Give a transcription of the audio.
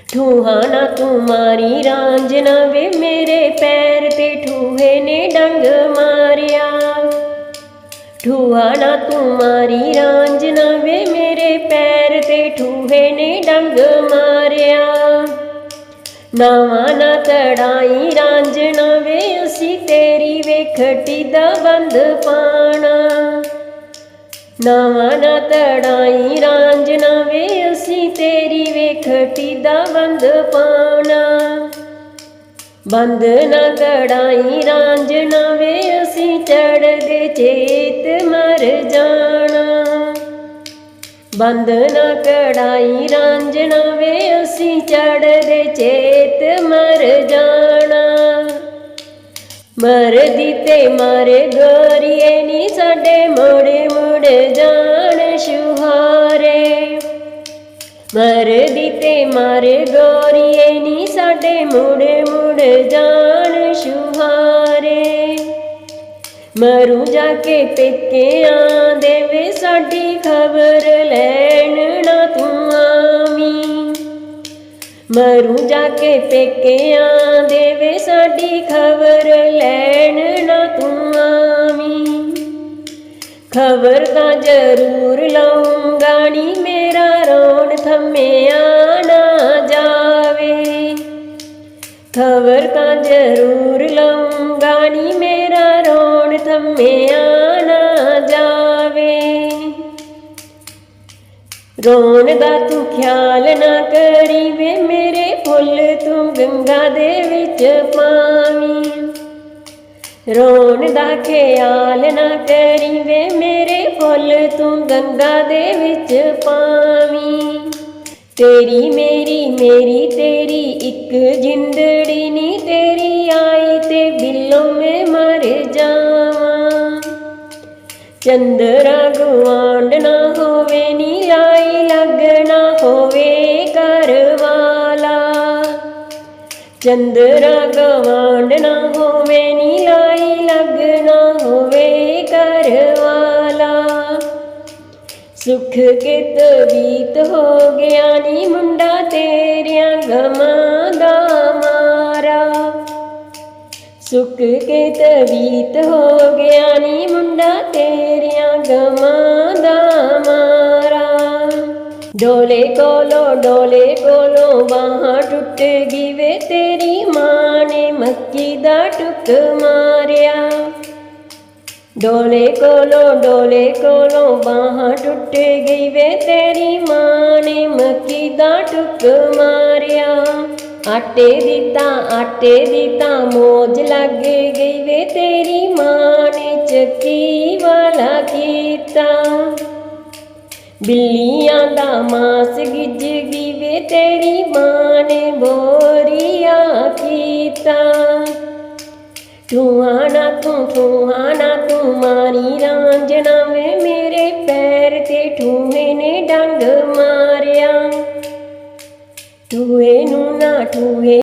ਠੂਹਾਣਾ ਤੂੰ ਮਾਰੀ ਰਾਂਝਣਾ ਵੇ ਮੇਰੇ ਪੈਰ ਤੇ ਠੂਹੇ ਨੇ ਡੰਗ ਮਾਰਿਆ। ਠੂਹਾਣਾ ਤੂੰ ਮਾਰੀ ਰਾਂਝਣਾ ਵੇ ਮੇਰੇ ਪੈਰ ਤੇ ਠੂਹੇ ਨੇ ਡੰਗ ਮਾਰਿਆ। ਨਾਵਾ ਨਾ ਤੜਾਈ ਰਾਂਝਣਾ ਵੇ ਅਸੀਂ ਤੇਰੀ ਵੇਖਟੀ ਦਾ ਬੰਦ ਪਾਣਾ। ਨਾਵਾ ਨਾ ਤੜਾਈ ਰਾਂਝਣਾ ਵੇ ਅਸੀਂ ਤੇਰੀ ਵੇਖਟੀ ਦਾ ਬੰਦ ਪਾਣਾ ਬੰਦ ਨਾ ਕੜਾਈ ਰਾਂਝਣਾ ਵੇ, ਅਸੀਂ ਚੜਦੇ ਚੇਤ ਮਰ ਜਾਣਾ। ਬੰਦ ਨਾ ਕੜਾਈ ਰਾਂਝਣਾ ਵੇ, ਅਸੀਂ ਚੜਦੇ ਚੇਤ ਮਰ ਜਾਣਾ। ਮਰਦੀ ਤੇ ਮਰ ਗੋਰੀਏ ਨੀ ਮਾਰੇ ਗੋਰੀਏ ਨੀ ਸਾਡੇ ਮੁੜੇ ਮੁੜ ਜਾਣ ਸ਼ੁਹਾਰੇ। ਮਰੂ ਜਾ ਕੇ ਪੇਕਿਆਂ ਦੇਵੇ ਸਾਡੀ ਖਬਰ ਲੈਣ ਨਾ ਤੂੰ ਆਵੀਂ। ਮਰੂ ਜਾ ਕੇ ਪੇਕਿਆਂ ਦੇਵੇ ਸਾਡੀ ਖਬਰ ਲੈਣ ਨਾ ਤੂੰ ਆਵੀਂ। ਖਬਰ ਤਾਂ ਜ਼ਰੂਰ ਲਊਂਗਾ ਨੀ ਤਾਂ ਜ਼ਰੂਰ ਲਊਂਗਾ ਨੀ ਮੇਰਾ ਰੋਣ ਥੰਮਿਆ ਨਾ ਜਾਵੇ। ਰੋਣ ਦਾ ਤੂੰ ਖਿਆਲ ਨਾ ਕਰੀ ਵੇ ਮੇਰੇ ਫੁੱਲ ਤੂੰ ਗੰਗਾ ਦੇ ਵਿੱਚ ਪਾਵੀਂ। ਰੋਣ ਦਾ ਖਿਆਲ ਨਾ ਕਰੀ ਵੇ ਮੇਰੇ ਫੁੱਲ ਤੂੰ ਗੰਗਾ ਦੇ ਵਿੱਚ ਪਾਵੀਂ। ਤੇਰੀ ਮੇਰੀ ਮੇਰੀ ਤੇਰੀ, ਇੱਕ ਜਿੰਦੜੀ ਨੀ ਤੇਰੀ ਆਈ ਤੇ ਬਿੱਲੋਂ ਮੈਂ ਮਰ ਜਾਵਾਂ। ਚੰਦਰਾ ਗਵਾਂਡ ਨਾ ਹੋਵੇ, ਨੀ ਲਾਈ ਲੱਗਣਾ ਹੋਵੇ ਘਰ ਵਾਲਾ। ਚੰਦਰਾ ਗਵਾਂਡ ਨਾ ਸੁਖ ਕਿਤ ਬੀਤ ਹੋ ਗਿਆ ਨੀ ਮੁੰਡਾ ਤੇਰਿਆਂ ਗਮਾਂ ਦਾ ਮਾਰਾ। ਸੁਖ ਕਿਤ ਬੀਤ ਹੋ ਗਿਆ ਨੀ ਮੁੰਡਾ ਤੇਰੀਆਂ ਗਮਾਂ ਦਾ ਮਾਰਾ। ਡੋਲੇ ਕੋਲੋਂ ਡੋਲੇ ਕੋਲੋਂ ਬਾਹਾਂ ਟੁੱਟ ਗਈ ਵੇ ਤੇਰੀ ਮਾਂ ਨੇ ਮੱਕੀ ਦਾ ਟੁੱਕ ਮਾਰਿਆ। ਡੋਲੇ ਕੋਲੋਂ ਡੋਲੇ ਕੋਲੋਂ ਬਾਹਾਂ ਟੁੱਟ ਗਈ ਵੇ ਤੇਰੀ ਮਾਂ ਨੇ ਮੱਕੀ ਦਾ ਟੁੱਕ ਮਾਰਿਆ। ਆਟੇ ਦੀ ਤਾਂ ਆਟੇ ਦੀ ਤਾਂ ਮੋਜ ਲੱਗ ਗਈ ਵੇ ਤੇਰੀ ਮਾਂ ਨੇ ਚੱਕੀ ਵਾਲਾ ਕੀਤਾ। ਬਿੱਲੀਆਂ ਦਾ ਮਾਸ ਗਿੱਜ ਗਈ ਵੇ ਤੇਰੀ ਮਾਂ ਨੇ ਬੋਰੀਆ ਕੀਤਾ। ਠੂਹਾਣਾ ਤੂੰ ਠੂਹਾਣਾ ਤੂੰ ਮਾਰੀ ਰਾਂਝਣਾ ਵੇ ਮੇਰੇ ਪੈਰ ਤੇ ਠੂਹੇ ਨੇ ਡੰਗ ਮਾਰਿਆ। ਠੂਹੇ ਨੂੰ ਨਾ ਠੂਹੇ